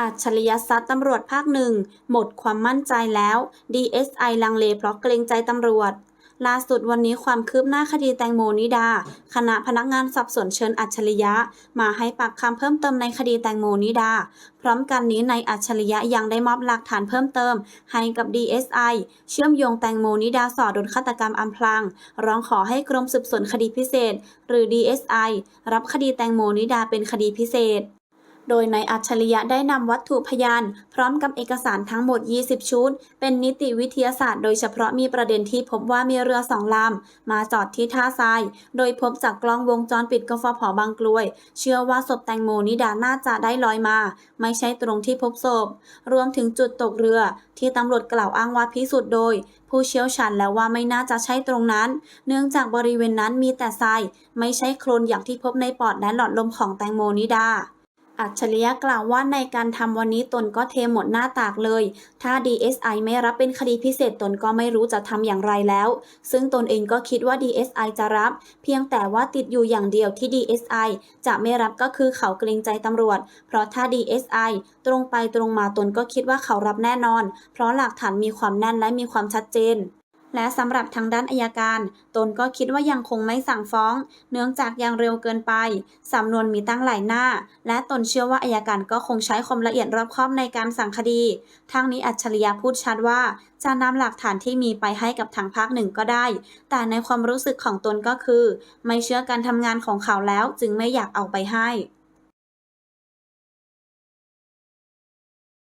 อัจฉริยะซัดตำรวจภาคหนึ่ง หมดความมั่นใจแล้ว DSI ลังเลเพราะเกรงใจตำรวจ ล่าสุดวันนี้ความคืบหน้าคดีแตงโมนิดา คณะพนักงานสอบสวนเชิญอัจฉริยะ มาให้ปากคำเพิ่มเติมในคดีแตงโมนิดา พร้อมกันนี้ในอัจฉริยะยังได้มอบหลักฐานเพิ่มเติม ให้กับ DSI เชื่อมโยงแตงโมนิดาสอดนฆาตกรรมอำพราง ร้องขอให้กรมสืบสวนคดีพิเศษ หรือ DSI รับคดีแตงโมนิดาเป็นคดีพิเศษ โดยนายอัจฉริยะได้นำวัตถุพยาน พร้อมกับเอกสารทั้งหมด 20 ชุด เป็นนิติวิทยาศาสตร์ โดยเฉพาะมีประเด็นที่พบว่ามีเรือสองลำมาจอดที่ท่าทราย โดยพบจากกล้องวงจรปิดกฟผบางกลวย เชื่อว่าศพแตงโมนิดาน่าจะได้ลอยมา ไม่ใช่ตรงที่พบศพ รวมถึงจุดตกเรือ ที่ตำรวจกล่าวอ้างว่าพิสูจน์โดย ผู้เชี่ยวชาญแล้วว่าไม่น่าจะใช่ตรงนั้น เนื่องจากบริเวณนั้นมีแต่ทราย ไม่ใช่โคลนอย่างที่พบในปอดและหลอดลมของแตงโมนิดา อัจฉริยะกล่าวว่าในการทำวันนี้ตนก็เทหมดหน้าตากเลย ถ้า DSI ไม่รับเป็นคดีพิเศษตนก็ไม่รู้จะทำอย่างไรแล้ว ซึ่งตนเองก็คิดว่า DSI จะรับ เพียงแต่ว่าติดอยู่อย่างเดียวที่ DSI จะไม่รับก็คือเขาเกรงใจตำรวจ เพราะถ้า DSI ตรงไปตรงมาตนก็คิดว่าเขารับแน่นอน เพราะหลักฐานมีความแน่นและมีความชัดเจน และสำหรับทางด้านอายการ ตนก็คิดว่ายังคงไม่สั่งฟ้อง เนื่องจากยังเร็วเกินไปสำนวนมีตั้งหลายหน้า และตนเชื่อว่าอายการก็คงใช้ความละเอียดรอบคอบในการสั่งคดีทางนี้อัจฉริยะพูดชัดว่า จะนำหลักฐานที่มีไปให้กับทางภาคหนึ่งก็ได้ แต่ในความรู้สึกของตนก็คือ ไม่เชื่อการทำงานของเขาแล้วจึงไม่อยากเอาไปให้